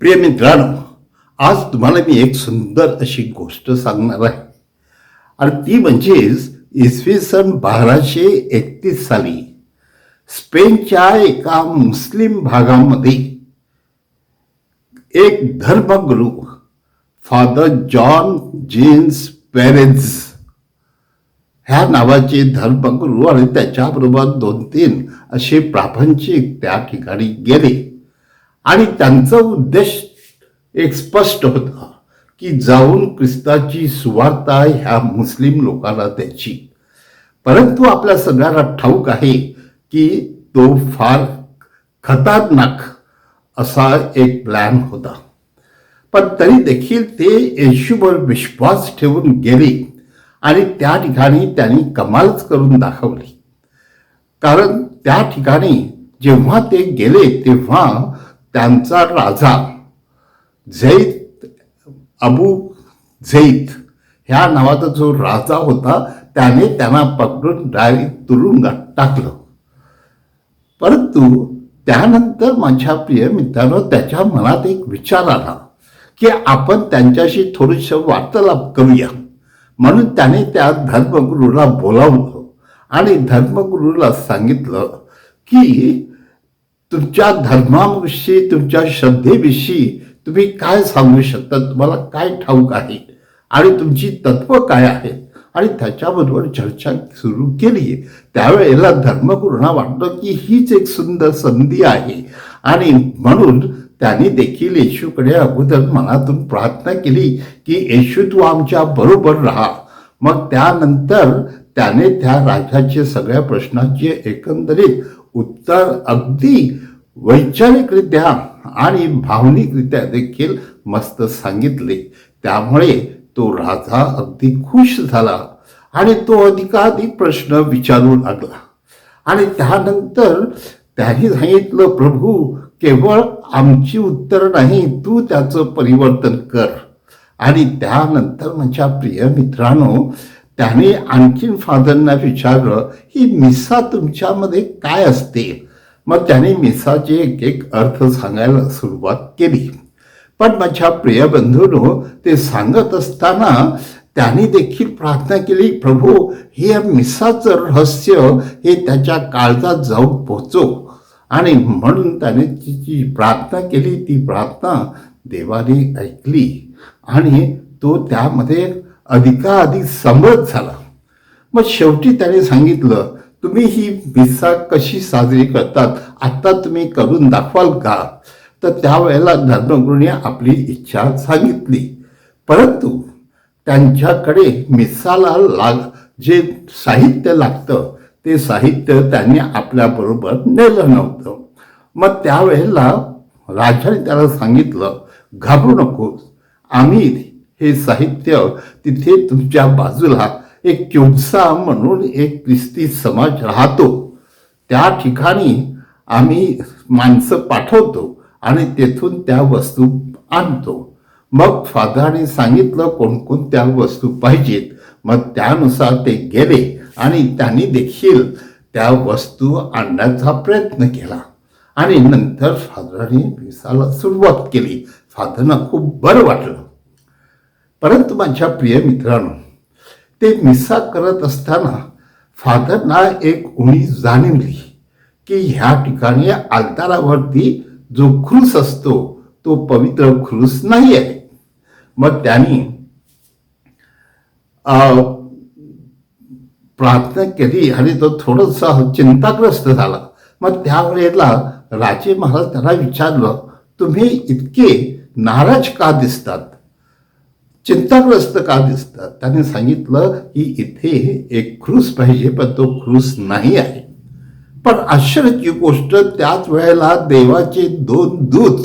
प्रिय मित्रांनो आज तुम्हाला मी एक सुंदर अशी गोष्ट सांगणार आहे. आणि ती म्हणजेच इसवी सन बाराशे एकतीस साली स्पेनच्या एका मुस्लिम भागामध्ये एक धर्मगुरू फादर जॉन जेन्स पेरेन्स ह्या नावाचे धर्मगुरू आणि त्याच्याबरोबर दोन तीन असे प्रापंचिक त्या ठिकाणी गेले. आणि त्यांचा उद्देश एक स्पष्ट होता की जाऊन ख्रिस्ताची सुवार्ता ह्या मुस्लिम लोकांना द्यायची. परंतु आपल्या सगळ्यांना ठाऊक आहे की तो फार खतरनाक असा एक प्लॅन होता. पण तरी देखील ते येशूवर विश्वास ठेवून गेले आणि त्या ठिकाणी त्यांनी कमालच करून दाखवली. कारण त्या ठिकाणी जेव्हा ते गेले तेव्हा त्यांचा राजा झैद अबू झैद ह्या नावाचा जो राजा होता त्याने त्यांना पकडून डायरेक्ट तुरुंगात टाकलं. परंतु त्यानंतर माझ्या प्रिय मित्रांनो त्याच्या मनात एक विचार आला की आपण त्यांच्याशी थोडीशी वार्तालाप करूया. म्हणून त्याने त्या धर्मगुरूला बोलावलं आणि धर्मगुरूला सांगितलं की तुमच्या धर्माविषयी तुमच्या श्रद्धेविषयी तुम्ही काय सांगू शकता तुम्हाला काय ठाऊक आहे? आणि तुमची तत्व काय आहेत? आणि त्याच्याबरोबर चर्चा सुरू केली. त्यावेळेला धर्मगुरूंना वाटलं की हीच एक सुंदर संधी आहे. आणि म्हणून त्यांनी देखील येशूकडे अगोदर मनातून प्रार्थना केली की येशू तू आमच्या बरोबर राहा. मग त्यानंतर त्याने त्या राजाचे सगळ्या प्रश्नाचे एकंदरीत उत्तर अगदी वैचारिकरित्या आणि भावनिकरित्या देखील मस्त सांगितले. त्यामुळे तो राजा अगदी खुश झाला आणि तो अधिकाधिक प्रश्न विचारू लागला. आणि त्यानंतर त्यांनी सांगितलं प्रभू केवळ आमची उत्तर नाही तू त्याचं परिवर्तन कर. आणि त्यानंतर माझ्या प्रिय मित्रांनो त्याने आणखीन फादरना विचारलं ही मिसा तुमच्यामध्ये काय असते? मग त्याने मिसाचे एक एक अर्थ सांगायला सुरुवात केली. पण माझ्या प्रिय बंधूनो ते सांगत असताना त्यांनी देखील प्रार्थना केली प्रभू हे मिसाचं रहस्य हे त्याच्या काळजात जाऊन पोचो. आणि म्हणून त्याने जी प्रार्थना केली ती प्रार्थना देवाने ऐकली. आणि तो त्यामध्ये अधिकाधिक समृद्ध झाला. मग शेवटी त्याने सांगितलं तुम्ही ही मिसा कशी साजरी करतात? आत्ता तुम्ही करून दाखवाल का? तर त्यावेळेला धर्मगुरूने आपली इच्छा सांगितली. परंतु त्यांच्याकडे मिसाला लाग जे साहित्य लागतं ते साहित्य त्यांनी आपल्याबरोबर नेलं नव्हतं. मग त्यावेळेला राजाने त्याला सांगितलं घाबरू नकोस. आम्ही हे साहित्य तिथे तुमच्या बाजूला एक किवसा म्हणून एक ख्रिस्ती समाज राहतो. त्या ठिकाणी आम्ही माणसं पाठवतो आणि तेथून त्या वस्तू आणतो. मग फादराने सांगितलं कोणकोणत्या वस्तू पाहिजेत. मग त्यानुसार ते गेले आणि त्यांनी देखील त्या वस्तू आणण्याचा प्रयत्न केला. आणि नंतर फादराने विसाला सुरुवात केली. फादरना खूप बरं वाटलं. परंतु माझ्या प्रिय मित्रांनो ते मिसा करत असताना फादरना एक उणी जाणवली की ह्या ठिकाणी आलतारावरती जो खुस असतो तो पवित्र क्रूस नाही आहे. मग त्यांनी प्रार्थना केली आणि तो थोडासा चिंताग्रस्त झाला. मग त्यावेळेला राजे महाराज त्याला विचारलं तुम्ही इतके नाराज का दिसतात? चिंताग्रस्त का दिसतात? त्याने सांगितलं की इथे एक क्रूस पाहिजे पण तो क्रूस नाही आहे. पण आश्चर्याची गोष्ट त्याच वेळेला देवाचे दोन दूत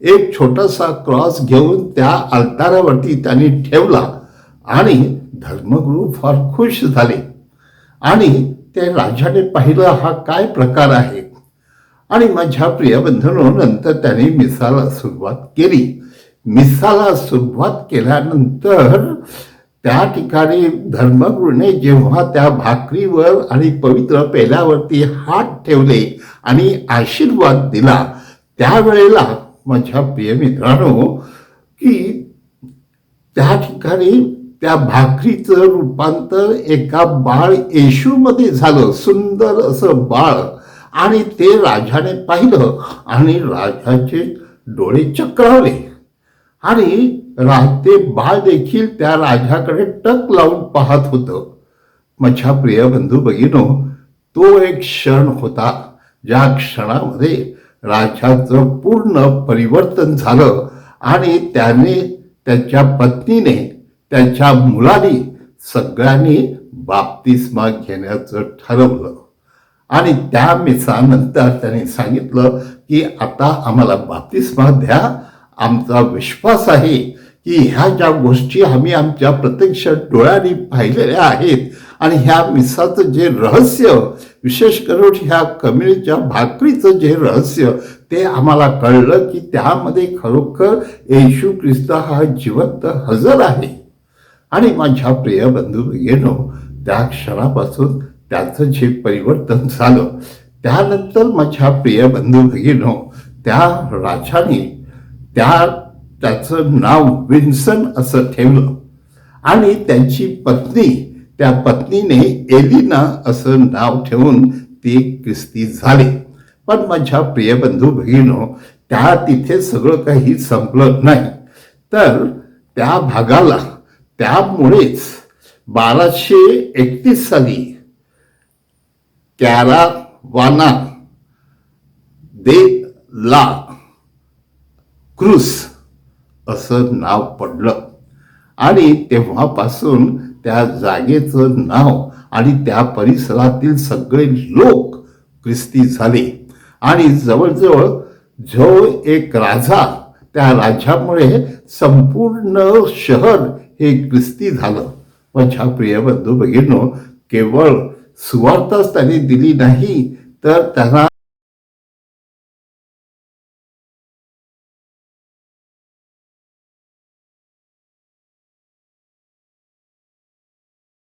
एक छोटासा क्रॉस घेऊन त्या अल्तारावरती त्यांनी ठेवला आणि धर्मगुरू फार खुश झाले. आणि ते राजाने पाहिलं हा काय प्रकार आहे? आणि माझ्या प्रियबंधनो नंतर त्याने मिसाला सुरुवात केली. मिसाला सुरुवात केल्यानंतर त्या ठिकाणी धर्मगुरूने जेव्हा त्या भाकरीवर आणि पवित्र पेल्यावरती हात ठेवले आणि आशीर्वाद दिला त्यावेळेला माझ्या प्रिय मित्रांनो की त्या ठिकाणी त्या भाकरीचं रूपांतर एका बाळ येशूमध्ये झालं सुंदर असं बाळ. आणि ते राजाने पाहिलं आणि राजाचे डोळे चक्रावले. आणि राहते बाळ देखील त्या राजाकडे टक लावून पाहत होतं. माझ्या प्रिय बंधू भगिनो तो एक क्षण होता ज्या क्षणामध्ये राजाचं पूर्ण परिवर्तन झालं आणि त्याने त्याच्या पत्नीने त्याच्या मुलाने सगळ्यांनी बाप्तिस्मा घेण्याचं ठरवलं. आणि त्या मिसानंतर त्याने सांगितलं की आता आम्हाला बाप्तिस्मा द्या आमचा विश्वास आहे की ह्या ज्या गोष्टी आम्ही आमच्या प्रत्यक्ष डोळ्यांनी पाहिलेल्या आहेत आणि ह्या मिसाचं जे रहस्य विशेष करून ह्या कमिळीच्या भाकरीचं जे रहस्य ते आम्हाला कळलं की त्यामध्ये खरोखर येशू ख्रिस्त हा जिवंत हजर आहे. आणि माझ्या प्रिय बंधू भगिनो त्या क्षणापासून त्याचं जे परिवर्तन झालं त्यानंतर माझ्या प्रिय बंधू भगिनो त्या राजाने त्या त्याचं नाव विन्सन असं ठेवलं आणि त्यांची पत्नी त्या पत्नीने एलिना असं नाव ठेवून ती ख्रिस्ती झाली पण माझ्या प्रिय बंधू भगिनो त्या तिथे सगळं काही संपलं नाही तर त्या भागाला त्यामुळेच बाराशे एकतीस साली कॅरावाना दे ला क्रूस असं नाव पडलं. आणि तेव्हापासून त्या जागेचं नाव आणि त्या परिसरातील सगळे लोक ख्रिस्ती झाले. आणि जवळजवळ जो एक राजा त्या राजामुळे संपूर्ण शहर हे ख्रिस्ती झालं. माझ्या प्रिय बंधू भगिनो केवळ सुवार्ताच त्यांनी दिली नाही तर त्यांना